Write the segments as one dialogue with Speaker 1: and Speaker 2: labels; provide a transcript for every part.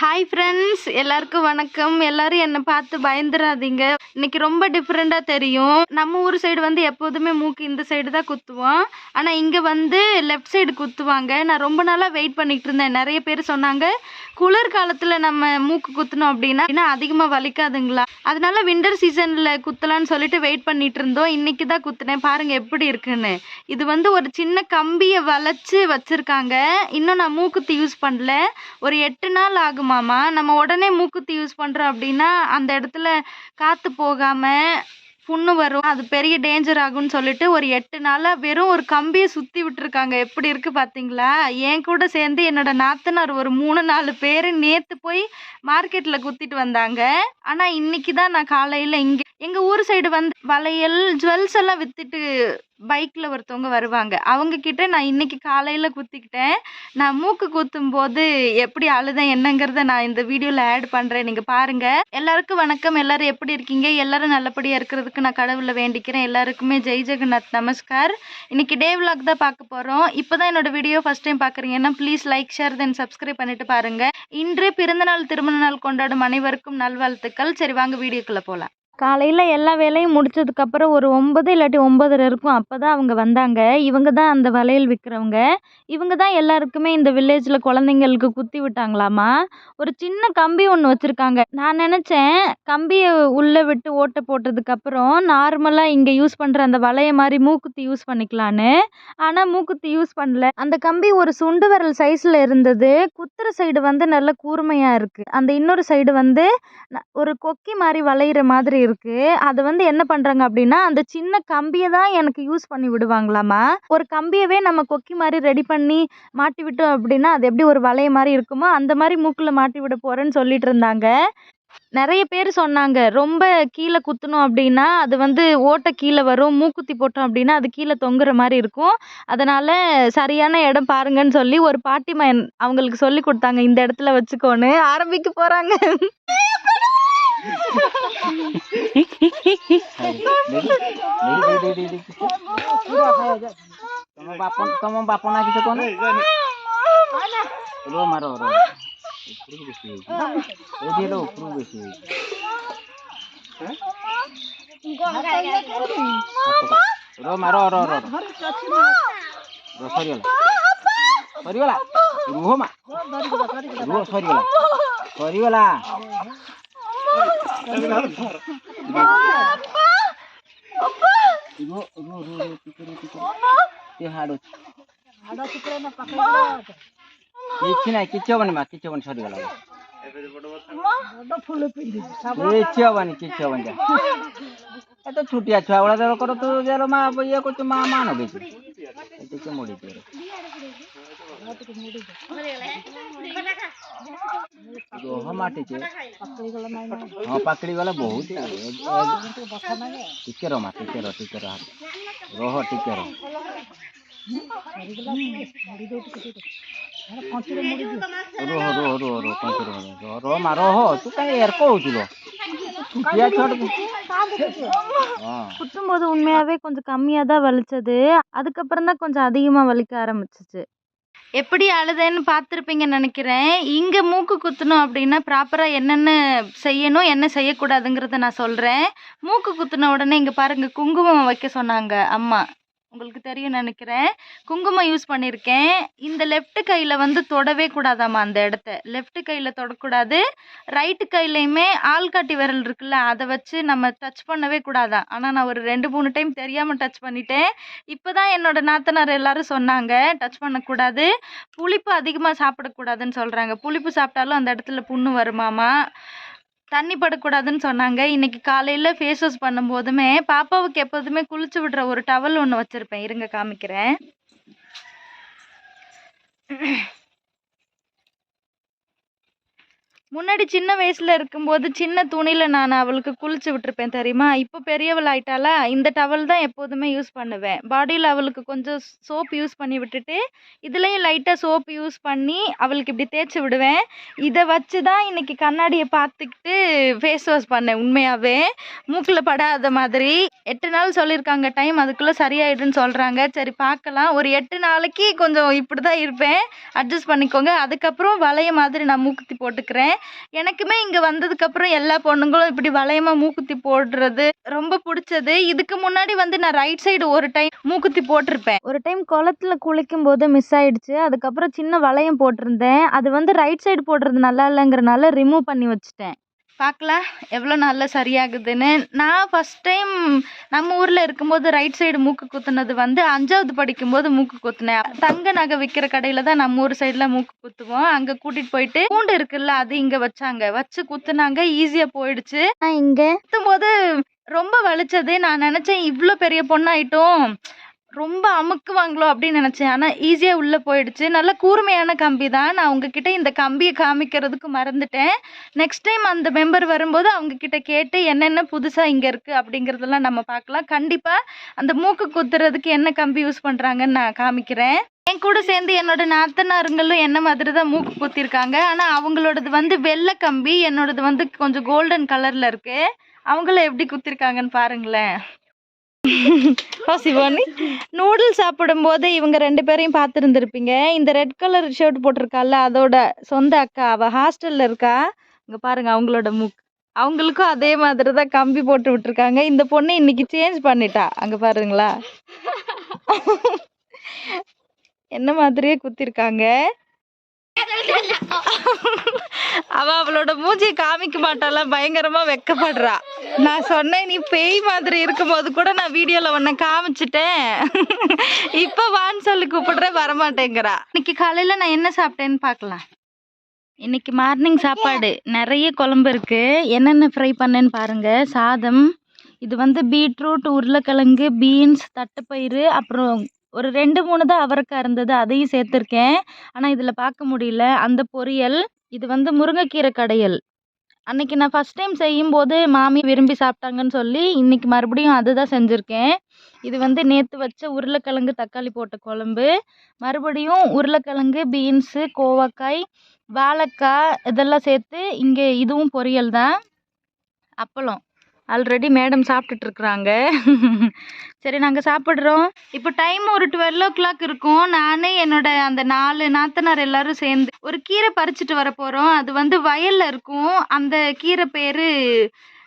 Speaker 1: Hi friends எல்லாருக்கும் வணக்கம். எல்லாரும் என்னை பார்த்து பயந்துடாதீங்க இன்னைக்கு ரொம்ப டிஃப்ரெண்ட்டாக தெரியும். நம்ம ஊர் சைடு வந்து எப்போதுமே மூக்கு இந்த சைடு தான் குத்துவோம். ஆனால் இங்கே வந்து லெஃப்ட் சைடு குத்துவாங்க. நான் ரொம்ப நாளாக வெயிட் பண்ணிகிட்டு இருந்தேன். நிறைய பேர் சொன்னாங்க குளிர் காலத்தில் நம்ம மூக்கு குத்தணும் அப்படின்னா அப்படின்னா அதிகமாக வலிக்காதுங்களா? அதனால விண்டர் சீசனில் குத்தலான்னு சொல்லிட்டு வெயிட் பண்ணிட்டு இருந்தோம். இன்னைக்கு தான் குத்துனேன். பாருங்கள் எப்படி இருக்குன்னு. இது வந்து ஒரு சின்ன கம்பியை வளைச்சு வச்சுருக்காங்க. இன்னும் நான் மூக்குத்து யூஸ் பண்ணல. ஒரு எட்டு நாள் ஆகும் ஆமாம்மா. நம்ம உடனே மூக்குத்தி யூஸ் பண்ணுறோம் அப்படின்னா அந்த இடத்துல காற்று போகாமல் புண்ணு வரும். அது பெரிய டேஞ்சர் ஆகும்னு சொல்லிட்டு ஒரு எட்டு நாளாக வெறும் ஒரு கம்பியை சுற்றி விட்டுருக்காங்க. எப்படி இருக்குது பார்த்தீங்களா என் கூட சேர்ந்து என்னோட நாத்தனார் ஒரு மூணு நாலு பேர் நேற்று போய் மார்க்கெட்டில் குத்திட்டு வந்தாங்க. ஆனால் இன்னைக்கு தான் நான் காலையில் இங்கே எங்கள் ஊர் சைடு வந்து வளையல் ஜுவல்ஸ் எல்லாம் விற்றுட்டு பைக்கில் ஒருத்தவங்க வருவாங்க. அவங்க கிட்ட நான் இன்னைக்கு காலையில் குத்திக்கிட்டேன். நான் மூக்கு குத்தும் போது எப்படி அழுதேன் என்னங்கிறத நான் இந்த வீடியோவில் ஆட் பண்ணுறேன் நீங்கள் பாருங்கள் எல்லாருக்கும் வணக்கம். எல்லாரும் எப்படி இருக்கீங்க? எல்லோரும் நல்லபடியாக இருக்கிறதுக்கு நான் கடவுளை வேண்டிக்கிறேன். எல்லாருக்குமே ஜெய் ஜெகநாத் நமஸ்கார். இன்னைக்கு டே விலாக் தான் பார்க்க போகிறோம் இப்போ தான் என்னோட வீடியோ ஃபஸ்ட் டைம் பார்க்குறீங்கன்னா please like share then subscribe பண்ணிட்டு பாருங்கள் இன்று பிறந்தநாள் திருமண நாள் கொண்டாடும் அனைவருக்கும் நல்வாழ்த்துக்கள். சரி வாங்க வீடியோக்குள்ளே போகலாம் காலையில் எல்லா வேலையும் முடிச்சதுக்கப்புறம் ஒரு ஒம்பது இல்லாட்டி ஒம்பதரை இருக்கும். அப்போ தான் அவங்க வந்தாங்க. இவங்க தான் அந்த வளையல் விற்கிறவங்க இவங்க தான் எல்லாருக்குமே இந்த வில்லேஜில் குழந்தைங்களுக்கு குத்தி விட்டாங்களாமா? ஒரு சின்ன கம்பி ஒன்று வச்சுருக்காங்க. நான் நினச்சேன் கம்பியை உள்ளே விட்டு ஓட்டை போட்டதுக்கப்புறம் நார்மலாக இங்கே யூஸ் பண்ணுற அந்த வளைய மாதிரி மூக்குத்தி யூஸ் பண்ணிக்கலான்னு. ஆனால் மூக்குத்தி யூஸ் பண்ணல. அந்த கம்பி ஒரு சுண்டு விரல் சைஸில் இருந்தது. குத்துற சைடு வந்து நல்ல கூர்மையாக இருக்குது அந்த இன்னொரு சைடு வந்து ஒரு கொக்கி மாதிரி வளையிற மாதிரி இருக்கு. அதை வந்து என்ன பண்றாங்க அப்படின்னா அந்த சின்ன கம்பியை தான் எனக்கு யூஸ் பண்ணி விடுவாங்களாமா? ஒரு கம்பியவே நம்ம கொக்கி மாதிரி ரெடி பண்ணி மாட்டி விட்டோம் அப்படின்னா அது எப்படி ஒரு வளைய மாதிரி இருக்குமோ அந்த மாதிரி மூக்கில் மாட்டி விட போறேன்னு சொல்லிட்டு இருந்தாங்க. நிறைய பேர் சொன்னாங்க ரொம்ப கீழே குத்தணும் அப்படின்னா அது வந்து ஓட்டை கீழே வரும். மூக்குத்தி போட்டோம் அப்படின்னா அது கீழே தொங்குற மாதிரி இருக்கும். அதனால சரியான இடம் பாருங்கன்னு சொல்லி ஒரு பாட்டிமா அவங்களுக்கு சொல்லி கொடுத்தாங்க இந்த இடத்துல வச்சுக்கோன்னு. ஆரம்பிக்க போறாங்க.
Speaker 2: ତମ ବାପ ତମ ବାପ ନା କିଛି କହନି ରୁହ ମାର ରୁହ ଉପରକୁ ବେଶୀ ହେଇଛି ଏଇଠି ହେଲେ ଉପରକୁ ବେଶୀ ହେଇଛି ରୁହ ମାର ର ର ର ସରିଗଲା ସରିଗଲା ରୁହ ମା ରୁହ ସରିଗଲା ସରିଗଲା কিচ্ছু নাই কিচ্ছু হবানি মা কিচ্ছু হবানি সরি গেল কিচ্ছু হবানি কিচ্ছু হবানি এত ছুটিয়া ছুয়া ওরা ধরো করো তো যারো মা ইয়ে করছ মা মা নবে এদিকে মরে দিয়ে মাটিছে ମା ଇଏ କରୁଛୁ ମା ମା ନଗେଇଛୁ ଟିକେ ମୋଡ଼ିଛୁ ରହ ମା ଟିକେ ହଁ ପାକଡ଼ି ଗଲା ବହୁତ ଟିକେ ରହ ମା ଟିକେ ରହ ଟିକେ ରହ ରହ ଟିକେ ରହ ରୁହ ରୁହ ରୁହ ରୁହ ପାଞ୍ଚ ରୁହ ରୁହ ରୁହ ମା ରହ ତୁ କାହିଁ ଏରକ ହଉଛୁ ଲୋ ଛୋଟିଆ ଛୁଆଟା ହଁ
Speaker 1: குத்தும்போது உண்மையாகவே கொஞ்சம் கம்மியாக தான் வலிச்சது அதுக்கப்புறம் தான் கொஞ்சம் அதிகமாக வலிக்க ஆரம்பிச்சிச்சு எப்படி அழுதேன்னு பார்த்துருப்பீங்கன்னு நினைக்கிறேன். இங்கே மூக்கு குத்தணும் அப்படின்னா ப்ராப்பராக என்னென்ன செய்யணும் என்ன செய்யக்கூடாதுங்கிறத நான் சொல்கிறேன் மூக்கு குத்தின உடனே இங்கே பாருங்கள் குங்குமம் வைக்க சொன்னாங்க அம்மா. உங்களுக்கு தெரியும் நினைக்கிறேன். குங்குமம் யூஸ் பண்ணியிருக்கேன் இந்த லெஃப்ட் கையில் வந்து தொடவே கூடாதாம்மா அந்த இடத்த. லெஃப்ட் கையில் தொடக்கூடாது. ரைட்டு கையிலையுமே ஆள்காட்டி விரல் இருக்குல்ல அதை வச்சு நம்ம டச் பண்ணவே கூடாதான் ஆனால் நான் ஒரு ரெண்டு மூணு டைம் தெரியாமல் டச் பண்ணிட்டேன். இப்போ தான் என்னோட நாத்தனார் எல்லாரும் சொன்னாங்க டச் பண்ணக்கூடாது. புளிப்பு அதிகமாக சாப்பிடக்கூடாதுன்னு சொல்கிறாங்க புளிப்பு சாப்பிட்டாலும் அந்த இடத்துல புண்ணு வருமாமா தண்ணி படக்கூடாதுன்னு சொன்னாங்க. இன்னைக்கு காலையில் ஃபேஸ் வாஷ் பண்ணும்போதுமே பாப்பாவுக்கு எப்போதுமே குளிச்சு விடுற ஒரு டவல் ஒன்று வச்சுருப்பேன். இருங்க காமிக்கிறேன். முன்னாடி சின்ன வயசுல இருக்கும்போது சின்ன துணியில நான் அவளுக்கு குளிச்சு விட்டுருப்பேன் தெரியுமா? இப்போ பெரியவள் ஆயிட்டாளா இந்த டவல் தான் எப்போதுமே யூஸ் பண்ணுவேன். பாடியில் அவளுக்கு கொஞ்சம் சோப் யூஸ் பண்ணி விட்டுட்டு இதுலேயும் லைட்டாக சோப் யூஸ் பண்ணி அவளுக்கு இப்படி தேய்ச்சி விடுவேன். இதை வச்சு தான் இன்னைக்கு கண்ணாடியை பார்த்துக்கிட்டு ஃபேஸ் வாஷ் பண்ணேன் உண்மையாகவே மூக்கில் படாத மாதிரி. எட்டு நாள் சொல்லியிருக்காங்க டைம் அதுக்குள்ளே சரியாயிடுன்னு சொல்கிறாங்க சரி பார்க்கலாம். ஒரு எட்டு நாளைக்கு கொஞ்சம் இப்படி தான் இருப்பேன். அட்ஜஸ்ட் பண்ணிக்கோங்க. அதுக்கப்புறம் வளைய மாதிரி நான் மூக்குத்தி போட்டுக்கிறேன். எனக்குமே இங்கே வந்ததுக்கப்புறம் எல்லா பொண்ணுங்களும் இப்படி வளையமாக மூக்குத்தி போடுறது ரொம்ப பிடிச்சது. இதுக்கு முன்னாடி வந்து நான் ரைட் சைடு ஒரு டைம் மூக்குத்தி போட்டிருப்பேன். ஒரு டைம் குளத்துல குளிக்கும் போது மிஸ் ஆயிடுச்சு. அதுக்கப்புறம் சின்ன வளையம் போட்டிருந்தேன். அது வந்து ரைட் சைடு போடுறது நல்லா இல்லைங்கிறனால ரிமூவ் பண்ணி வச்சுட்டேன். பார்க்கலாம் எவ்வளோ நல்லா சரியாகுதுன்னு. நான் ஃபஸ்ட் டைம் நம்ம ஊரில் இருக்கும்போது ரைட் சைடு மூக்கு குத்துனது வந்து அஞ்சாவது படிக்கும்போது மூக்கு குத்துனேன். தங்க நகை விற்கிற கடையில் தான் நம்ம ஊர் சைடில் மூக்கு குத்துவோம். அங்கே கூட்டிகிட்டு போயிட்டு பூண்டு இருக்குல்ல அது இங்கே வச்சாங்க. வச்சு குத்துனாங்க ஈஸியாக போயிடுச்சு. இங்கே குத்தும்போது ரொம்ப வலிச்சது. நான் நினச்சேன் இவ்வளோ பெரிய பொண்ணாயிட்டோம். ரொம்ப அமுக்குவாங்களோ அப்படின்னு நினச்சேன். ஆனால் ஈஸியாக உள்ளே போயிடுச்சு. நல்ல கூர்மையான கம்பி தான். நான் உங்ககிட்ட இந்த கம்பியை காமிக்கிறதுக்கு மறந்துட்டேன். நெக்ஸ்ட் டைம் அந்த மெம்பர் வரும்போது அவங்கக்கிட்ட கேட்டு என்னென்ன புதுசாக இங்கே இருக்குது அப்படிங்கிறதெல்லாம் நம்ம பார்க்கலாம். கண்டிப்பாக அந்த மூக்கு குத்துறதுக்கு என்ன கம்பி யூஸ் பண்ணுறாங்கன்னு நான் காமிக்கிறேன். என் கூட சேர்ந்து என்னோட நாத்தனாருங்களும் என்ன மாதிரி தான் மூக்கு குத்திருக்காங்க. ஆனால் அவங்களோடது வந்து வெள்ளை கம்பி. என்னோடது வந்து கொஞ்சம் கோல்டன் கலரில் இருக்குது அவங்கள எப்படி குத்திருக்காங்கன்னு பாருங்களேன். சிவானி நூடுல்ஸ் சாப்பிடும்போது இவங்க ரெண்டு பேரையும் பார்த்துருந்துருப்பீங்க. இந்த ரெட் கலர் ஷர்ட் போட்டிருக்கால அதோட சொந்த அக்கா அவள் ஹாஸ்டலில் இருக்கா? இங்கே பாருங்க அவங்களோட மூக். அவங்களுக்கும் அதே மாதிரி தான் கம்பி போட்டு விட்டுருக்காங்க. இந்த பொண்ணு இன்னைக்கு சேஞ்ச் பண்ணிட்டா. அங்கே பாருங்களா. என்ன மாதிரியே குத்திருக்காங்க. அவ அவளோட மூஞ்சியை காமிக்க மாட்டாளா? பயங்கரமா வெக்கப்படுறா. நான் சொன்னேன் நீ பேய் மாதிரி இருக்கும்போது கூட நான் வீடியோல உன்னை காமிச்சிட்டேன். இப்ப வான்னு சொல்லி கூப்பிடுறேன் வரமாட்டேங்கிறா. இன்னைக்கு காலையில நான் என்ன சாப்பிட்டேன்னு பார்க்கலாம். இன்னைக்கு மார்னிங் சாப்பாடு. நிறைய குழம்பு இருக்கு. என்னென்ன ஃப்ரை பண்ணேன்னு பாருங்க. சாதம் இது வந்து பீட்ரூட் உருளைக்கிழங்கு பீன்ஸ் தட்டைப்பயிறு அப்புறம் ஒரு ரெண்டு மூணு தான் அவரைக்காய் இருந்தது. அதையும் சேர்த்துருக்கேன். ஆனால் இதில் பார்க்க முடியல. அந்த பொரியல் இது வந்து முருங்கைக்கீரை கடையல். அன்றைக்கி நான் ஃபஸ்ட் டைம் செய்யும்போது மாமி விரும்பி சாப்பிட்டாங்கன்னு சொல்லி இன்றைக்கி மறுபடியும் அதுதான் செஞ்சுருக்கேன். இது வந்து நேற்று வச்ச உருளைக்கிழங்கு தக்காளி போட்ட குழம்பு. மறுபடியும் உருளைக்கிழங்கு பீன்ஸு கோவக்காய் வாழைக்காய் இதெல்லாம் சேர்த்து இங்கே இதுவும் பொரியல் தான். அப்பளம். ஆல்ரெடி மேடம் சாப்பிட்டுட்ருக்குறாங்க சரி நாங்கள் சாப்பிட்றோம். இப்போ டைம் ஒரு டுவெல் ஓ கிளாக் இருக்கும். நான் என்னோட அந்த நாலு நாத்தனார் எல்லாரும் சேர்ந்து ஒரு கீரை பறிச்சுட்டு வர போகிறோம் அது வந்து வயலில் இருக்கும். அந்த கீரை பேர்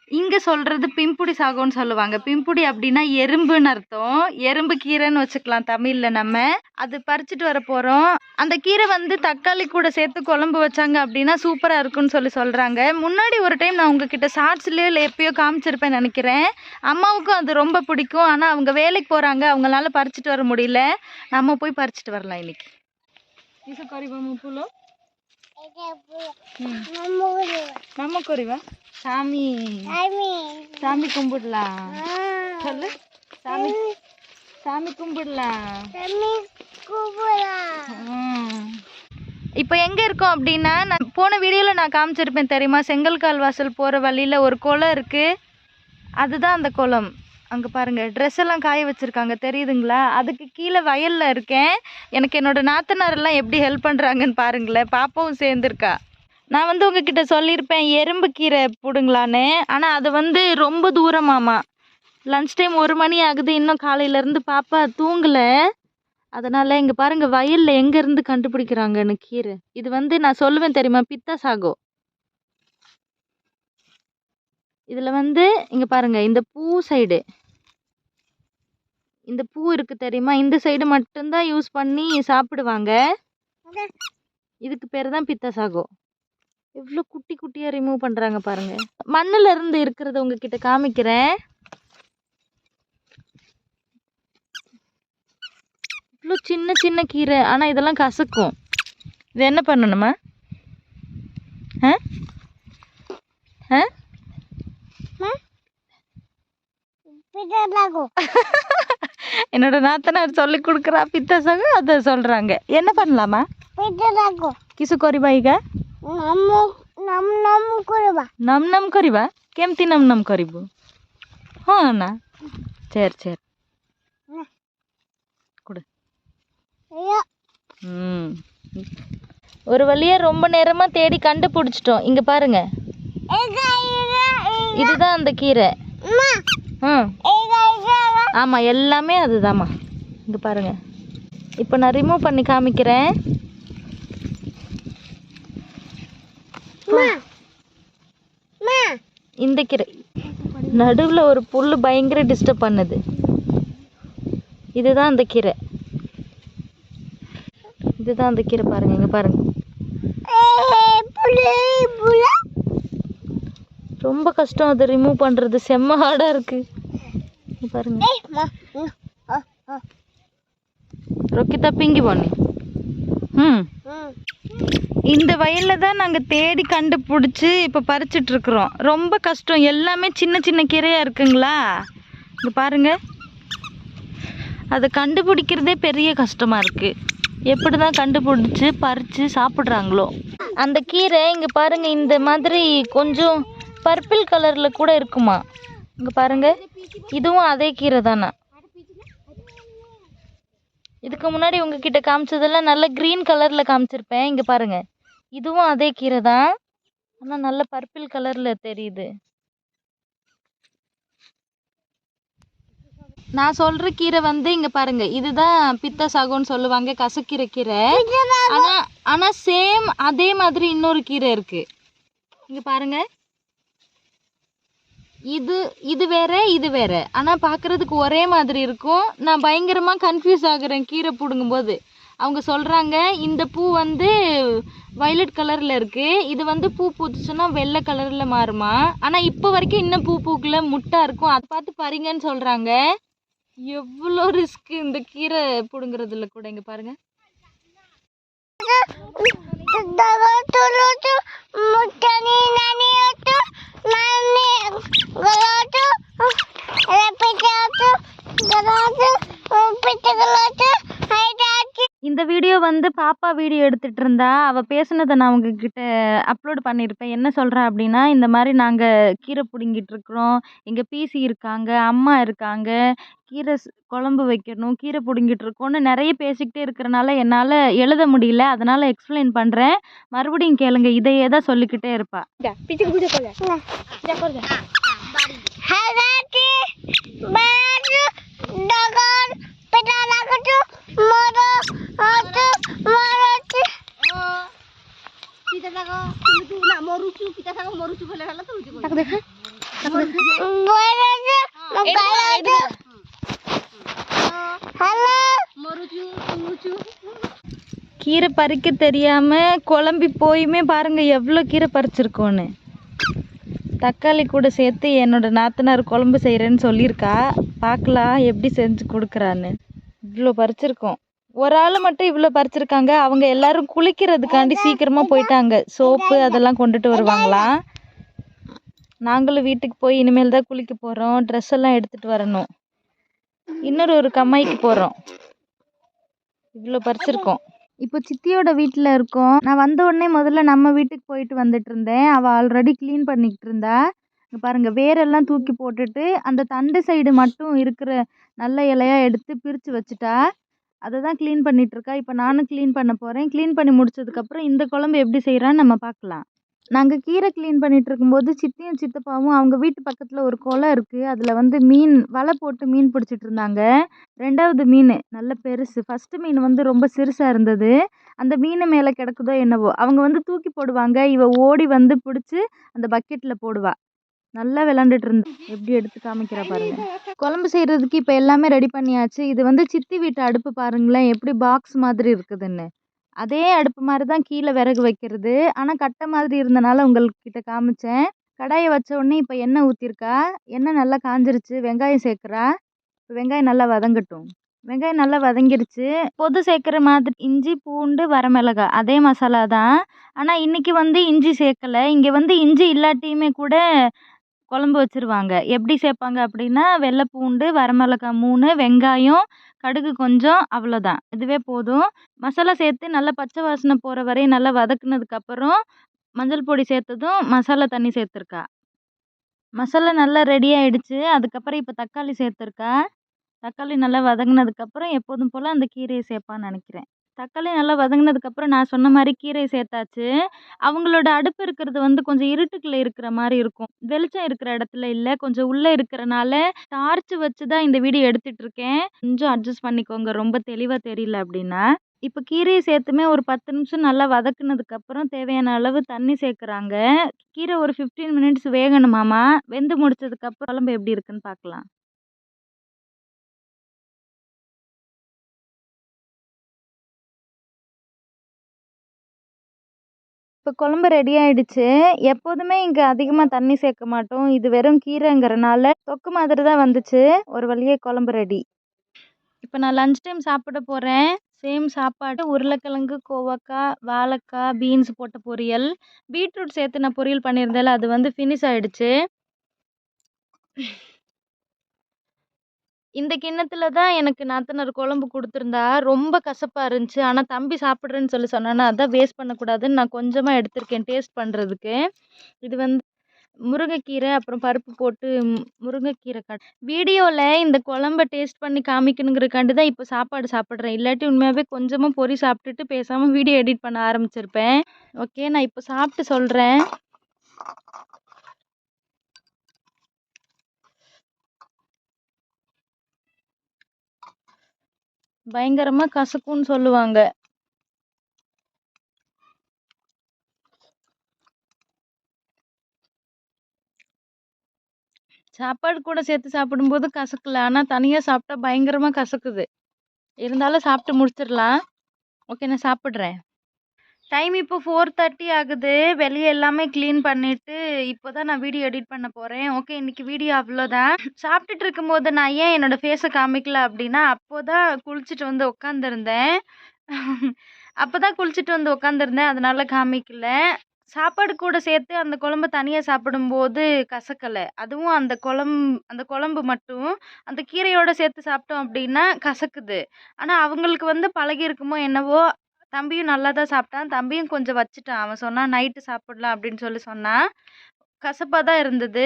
Speaker 1: இங்கே சொல்கிறது பிம்புடி சாகோன்னு சொல்லுவாங்க. பிம்புடி அப்படின்னா எறும்புன்னு அர்த்தம். எறும்பு கீரைன்னு வச்சுக்கலாம் தமிழில் நம்ம. அது பறிச்சுட்டு வர போகிறோம் அந்த கீரை வந்து தக்காளி கூட சேர்த்து குழம்பு வச்சாங்க அப்படின்னா சூப்பராக இருக்குன்னு சொல்லி சொல்கிறாங்க முன்னாடி ஒரு டைம் நான் உங்ககிட்ட ஷார்ட்ஸ்லேயோ இல்லை எப்பயோ காமிச்சிருப்பேன் நினைக்கிறேன். அம்மாவுக்கும் அது ரொம்ப பிடிக்கும். ஆனால் அவங்க வேலைக்கு போகிறாங்க அவங்களால பறிச்சுட்டு வர முடியல. நம்ம போய் பறிச்சுட்டு வரலாம் இன்னைக்கு. நம்ம குறிவா சாமி. சாமி. கும்பிடலாம் சொல்லு. சாமி. சாமி கும்பிடலாம் இப்போ எங்கே இருக்கோம் அப்படின்னா நான் போன வீடியோவில் நான் காமிச்சிருப்பேன் தெரியுமா? செங்கல் கால் வாசல் போகிற வழியில் ஒரு குளம் இருக்குது அதுதான் அந்த குளம். அங்கே பாருங்கள் ட்ரெஸ் எல்லாம் காய வச்சுருக்காங்க தெரியுதுங்களா? அதுக்கு கீழே வயலில் இருக்கேன். எனக்கு என்னோட நாத்தனார் எல்லாம் எப்படி ஹெல்ப் பண்ணுறாங்கன்னு பாருங்களேன். பாப்பாவும் சேர்ந்துருக்கா. நான் வந்து உங்ககிட்ட சொல்லியிருப்பேன் எறும்பு கீரை போடுங்களான்னு. ஆனால் அது வந்து ரொம்ப தூரமாமா லன்ச் டைம் ஒரு மணி ஆகுது இன்னும் காலையிலேருந்து பாப்பா தூங்கலை. அதனால் இங்கே பாருங்கள் வயலில் எங்கேருந்து கண்டுபிடிக்கிறாங்கன்னு கீரை. இது வந்து நான் சொல்லுவேன் தெரியுமா? பித்தா சாகோ. இதில் வந்து இங்கே பாருங்கள் இந்த பூ சைடு இந்த பூ இருக்கு தெரியுமா? இந்த சைடு மட்டும்தான் யூஸ் பண்ணி சாப்பிடுவாங்க. இதுக்கு பேர் தான் பித்தா சாகோ எவ்வளோ குட்டி குட்டியாக ரிமூவ் பண்ணுறாங்க பாருங்க. மண்ணுல இருந்து இருக்கிறத உங்ககிட்ட காமிக்கிறேன். இவ்வளோ சின்ன சின்ன கீரை. ஆனால் இதெல்லாம் கசக்கும். இது என்ன பண்ணணுமா? ஆ? ஆ? என்னோட நாத்தனார் சொல்லி கொடுக்குறா பித்த சகு அதை சொல்கிறாங்க என்ன பண்ணலாமா? கிசு
Speaker 3: કરી நம் நம்
Speaker 1: નમ நம் નમ નમ કરવા કેમથી નમ નમ કરીબુ હા ના கொடு. ம். ஒரு வழியாக ரொம்ப நேரமாக தேடி கண்டுபிடிச்சிட்டோம். இங்கே பாருங்க. இதுதான் அந்த கீரை. ஆ. ஆமா எல்லாமே அதுதாம்மா. இங்க பாருங்க. இப்போ நான் ரிமூவ் பண்ணி காமிக்கிறேன். இந்த கீரை. நடுவில் ஒரு புல் பயங்கர டிஸ்டர்ப் பண்ணுது. இதுதான் அந்த கீரை. இதுதான் அந்த கீரை பாருங்க இங்க பாருங்க. ரொம்ப கஷ்டம் அது ரிமூவ் பண்றது. செம்ம ஹார்டா இருக்கு. இங்க பாருங்க. ரொக்கிதா பிங்கி பண்ணி ம். இந்த வயல்ல தான் நாங்க தேடி கண்டுபிடிச்சி இப்ப பறிச்சிட்டு இருக்கிறோம் ரொம்ப கஷ்டம். எல்லாமே சின்ன சின்ன கீரையா இருக்குங்களா? இங்க பாருங்க. அதை கண்டுபிடிக்கிறதே பெரிய கஷ்டமா இருக்கு. எப்படி தான் கண்டுபிடிச்சி பறிச்சு சாப்பிட்றாங்களோ. அந்த கீரை இங்க பாருங்க இந்த மாதிரி கொஞ்சம் பர்பிள் கலர்ல கூட இருக்குமா? இங்க பாருங்க. இதுவும் அதே கீரை தானா? இதுக்கு முன்னாடி உங்ககிட்ட காமிச்சதெல்லாம் நல்ல க்ரீன் கலரில் காமிச்சிருப்பேன். இங்கே பாருங்க. இதுவும் அதே கீரை தான். ஆனால் நல்ல பர்பிள் கலரில் தெரியுது. நான் சொல்ற கீரை வந்து இங்க பாருங்க. இதுதான் பித்த சாகுன்னு சொல்லுவாங்க. கசக்கீரை கீரை. ஆனா ஆனா சேம் அதே மாதிரி இன்னொரு கீரை இருக்கு. இங்க பாருங்க. இது இது வேற இது வேற ஆனால் பார்க்குறதுக்கு ஒரே மாதிரி இருக்கும் நான் பயங்கரமாக கன்ஃபியூஸ் ஆகுறேன் கீரை பிடுங்கும்போது அவங்க சொல்கிறாங்க இந்த பூ வந்து வயலட் கலரில் இருக்கு இது வந்து பூ பூத்துச்சுன்னா வெள்ளை கலரில் மாறுமா ஆனால் இப்போ வரைக்கும் இன்னும் பூ பூக்குள்ள முட்டா இருக்கும் அதை பார்த்து பறிங்கன்னு சொல்கிறாங்க எவ்வளோ ரிஸ்க் இந்த கீரை பிடுங்குறதுல கூட இங்கே பாருங்கள்
Speaker 3: mami, galoto, ah, ah, ah, repite galoto, galoto, repite galoto, ay
Speaker 1: இந்த வீடியோ வந்து பாப்பா வீடியோ எடுத்துட்டு இருந்தா அவ பேசுனதை நான் உங்ககிட்ட அப்லோட் பண்ணியிருப்பேன் என்ன சொல்றா அப்படின்னா இந்த மாதிரி நாங்க கீரை பிடுங்கிட்டு இருக்கிறோம் எங்க பிசி இருக்காங்க அம்மா இருக்காங்க கீரை குழம்பு வைக்கணும் கீரை பிடுங்கிட்டு இருக்கோம்னு நிறைய பேசிக்கிட்டே இருக்கிறனால என்னால் எழுத முடியல. அதனால எக்ஸ்பிளைன் பண்ணுறேன் மறுபடியும் கேளுங்க இதையே தான் சொல்லிக்கிட்டே இருப்பா. கீரை பறிக்க தெரியாம குழம்பி போயுமே பாருங்க எவ்வளோ கீரை பறிச்சிருக்கோன்னு தக்காளி கூட சேர்த்து என்னோட நாத்தனார் குழம்பு செய்கிறேன்னு சொல்லியிருக்கா பார்க்கலாம் எப்படி செஞ்சு கொடுக்குறான்னு. இவ்வளோ பறிச்சிருக்கோம். ஒரு ஆள் மட்டும் இவ்வளோ பறிச்சிருக்காங்க. அவங்க எல்லாரும் குளிக்கிறதுக்காண்டி சீக்கிரமாக போயிட்டாங்க. சோப்பு அதெல்லாம் கொண்டுட்டு வருவாங்களா? நாங்களும் வீட்டுக்கு போய் இனிமேல் தான் குளிக்க போகிறோம் ட்ரெஸ் எல்லாம் எடுத்துகிட்டு வரணும். இன்னொரு ஒரு கம்மாய்க்கு போகிறோம் இவ்வளோ பறிச்சிருக்கோம். இப்போ சித்தியோட வீட்டில் இருக்கோம். நான் வந்த உடனே முதல்ல நம்ம வீட்டுக்கு போயிட்டு வந்துட்டு இருந்தேன். அவள் ஆல்ரெடி க்ளீன் பண்ணிக்கிட்டு இருந்தா. பாருங்கள் வேரெல்லாம் தூக்கி போட்டுட்டு அந்த தண்டு சைடு மட்டும் இருக்கிற நல்ல இலையாக எடுத்து பிரித்து வச்சுட்டா அதை தான் க்ளீன் பண்ணிகிட்ருக்கா இப்போ நானும் க்ளீன் பண்ண போகிறேன் க்ளீன் பண்ணி முடிச்சதுக்கப்புறம் இந்த குழம்பு எப்படி செய்கிறான்னு நம்ம பார்க்கலாம். நாங்கள் கீரை க்ளீன் பண்ணிகிட்டு இருக்கும்போது சித்தியும் சித்தப்பாவும் அவங்க வீட்டு பக்கத்தில் ஒரு குளம் இருக்குது அதில் வந்து மீன் வலை போட்டு மீன் பிடிச்சிட்டு இருந்தாங்க. ரெண்டாவது மீன் நல்ல பெருசு. ஃபஸ்ட்டு மீன் வந்து ரொம்ப சிறுசாக இருந்தது. அந்த மீன் மேலே கிடக்குதோ என்னவோ அவங்க வந்து தூக்கி போடுவாங்க. இவ ஓடி வந்து பிடிச்சி அந்த பக்கெட்டில் போடுவா. நல்லா விளாண்டுட்டு இருந்தா எப்படி எடுத்து காமிக்கிறா பாருங்க. குழம்பு செய்கிறதுக்கு இப்போ எல்லாமே ரெடி பண்ணியாச்சு. இது வந்து சித்தி வீட்டு அடுப்பு பாருங்களேன். எப்படி பாக்ஸ் மாதிரி இருக்குதுன்னு. அதே அடுப்பு மாதிரி தான் கீழே விறகு வைக்கிறது. ஆனால் கட்டை மாதிரி இருந்தனால உங்கள்கிட்ட காமிச்சேன். கடாயை வச்ச உடனே இப்போ எண்ணெய் ஊற்றிருக்கா எண்ணெய் நல்லா காஞ்சிருச்சு. வெங்காயம் சேர்க்குறா? இப்போ வெங்காயம் நல்லா வதங்கட்டும். வெங்காயம் நல்லா வதங்கிருச்சு. பொது சேர்க்குற மாதிரி இஞ்சி பூண்டு வரமிளகா அதே மசாலா தான். ஆனால் இன்றைக்கி வந்து இஞ்சி சேர்க்கல. இங்கே வந்து இஞ்சி இல்லாட்டியுமே கூட குழம்பு வச்சிருவாங்க. எப்படி சேர்ப்பாங்க அப்படின்னா வெள்ளை பூண்டு வரமிளகா மூணு வெங்காயம் கடுகு கொஞ்சம் அவ்வளோதான். இதுவே போதும். மசாலா சேர்த்து நல்லா பச்சை வாசனை போகிற வரையும் நல்லா வதக்குனதுக்கப்புறம் மஞ்சள் பொடி சேர்த்ததும் மசாலா தண்ணி சேர்த்துருக்கா. மசாலா நல்லா ரெடி ஆகிடுச்சு அதுக்கப்புறம் இப்போ தக்காளி சேர்த்துருக்கா. தக்காளி நல்லா வதங்கினதுக்கப்புறம் எப்போதும் போல் அந்த கீரையை சேர்ப்பான்னு நினைக்கிறேன். தக்காளி நல்லா வதங்கினதுக்கப்புறம் நான் சொன்ன மாதிரி கீரையை சேர்த்தாச்சு. அவங்களோட அடுப்பு இருக்கிறது வந்து கொஞ்சம் இருட்டுக்குள்ளே இருக்கிற மாதிரி இருக்கும். வெளிச்சம் இருக்கிற இடத்துல இல்லை கொஞ்சம் உள்ளே இருக்கிறனால டார்ச் வச்சு தான் இந்த வீடியோ எடுத்துட்டு இருக்கேன் கொஞ்சம் அட்ஜஸ்ட் பண்ணிக்கோங்க ரொம்ப தெளிவாக தெரியல அப்படின்னா. இப்போ கீரையை சேர்த்துமே ஒரு பத்து நிமிஷம் நல்லா வதக்குனதுக்கப்புறம் தேவையான அளவு தண்ணி சேர்க்குறாங்க. கீரை ஒரு ஃபிஃப்டீன் மினிட்ஸ் வேகணுமாமா வெந்து முடிச்சதுக்கப்புறம் குழம்பு எப்படி இருக்குன்னு பார்க்கலாம் இப்போ குழம்பு ரெடி ஆயிடுச்சு. எப்போதுமே இங்கே அதிகமாக தண்ணி சேர்க்க மாட்டோம். இது வெறும் கீரைங்கிறனால தொக்கு மாதிரி தான் வந்துச்சு. ஒரு வழியே குழம்பு ரெடி இப்போ நான் லஞ்ச் டைம் சாப்பிட போகிறேன் சேம் சாப்பாடு உருளைக்கிழங்கு கோவக்காய் வாழைக்காய் பீன்ஸ் போட்ட பொரியல். பீட்ரூட் சேர்த்து நான் பொரியல் பண்ணியிருந்தேன் அது வந்து ஃபினிஷ் ஆகிடுச்சு இந்த கிண்ணத்துல தான் எனக்கு நாத்தனார் குழம்பு கொடுத்துருந்தா ரொம்ப கசப்பாக இருந்துச்சு. ஆனால் தம்பி சாப்பிட்றேன்னு சொல்லி சொன்னானா அதான் வேஸ்ட் பண்ணக்கூடாதுன்னு நான் கொஞ்சமாக எடுத்திருக்கேன் டேஸ்ட் பண்ணுறதுக்கு இது வந்து முருங்கைக்கீரை அப்புறம் பருப்பு போட்டு முருங்கைக்கீரை கட் வீடியோவில் இந்த குழம்ப டேஸ்ட் பண்ணி காமிக்கணுங்கிறக்காண்டி தான் இப்போ சாப்பாடு சாப்பிட்றேன். இல்லாட்டி உண்மையாகவே கொஞ்சமாக பொரி சாப்பிட்டுட்டு பேசாமல் வீடியோ எடிட் பண்ண ஆரம்பிச்சிருப்பேன். ஓகே நான் இப்போ சாப்பிட்டு சொல்கிறேன் பயங்கரமாக கசக்கும்னு சொல்லுவாங்க. சாப்பாடு கூட சேர்த்து சாப்பிடும்போது கசக்கல. ஆனால் தனியாக சாப்பிட்டா பயங்கரமாக கசக்குது. இருந்தாலும் சாப்பிட்டு முடிச்சிடலாம். ஓகே நான் சாப்பிட்றேன்.
Speaker 4: டைம் இப்போ ஃபோர் தேர்ட்டி ஆகுது. வெளியே எல்லாமே க்ளீன் பண்ணிவிட்டு இப்போ தான் நான் வீடியோ எடிட் பண்ண போகிறேன் ஓகே இன்னைக்கு வீடியோ அவ்வளோதான். சாப்பிட்டுட்டு இருக்கும்போது நான் ஏன் என்னோட ஃபேஸை காமிக்கல அப்படின்னா அப்போ தான் குளிச்சுட்டு வந்து உட்காந்துருந்தேன் அப்போ தான் குளிச்சுட்டு வந்து உட்காந்துருந்தேன் அதனால் காமிக்கல. சாப்பாடு கூட சேர்த்து அந்த குழம்பு தனியாக சாப்பிடும்போது கசக்கலை. அதுவும் அந்த குழம்பு அந்த குழம்பு மட்டும் அந்த கீரையோடு சேர்த்து சாப்பிட்டோம் அப்படின்னா கசக்குது. ஆனால் அவங்களுக்கு வந்து பழகி இருக்குமோ என்னவோ தம்பியும் நல்லா தான் சாப்பிட்டான். தம்பியும் கொஞ்சம் வச்சுட்டான். அவன் சொன்னான் நைட்டு சாப்பிடலாம் அப்படின்னு சொல்லி சொன்னான் கசப்பாக தான் இருந்தது.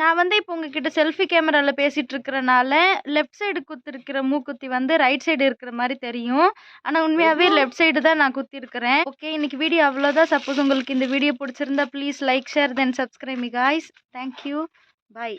Speaker 4: நான் வந்து இப்போ உங்ககிட்ட செல்ஃபி கேமராவில் பேசிகிட்டு இருக்கிறனால லெஃப்ட் சைடு குத்திருக்கிற மூக்குத்தி வந்து ரைட் சைடு இருக்கிற மாதிரி தெரியும். ஆனால் உண்மையாகவே லெஃப்ட் சைடு தான் நான் குத்திருக்கிறேன். ஓகே இன்னைக்கு வீடியோ அவ்வளோதான் சப்போஸ் உங்களுக்கு இந்த வீடியோ பிடிச்சிருந்தா please like share then subscribe me guys thank you bye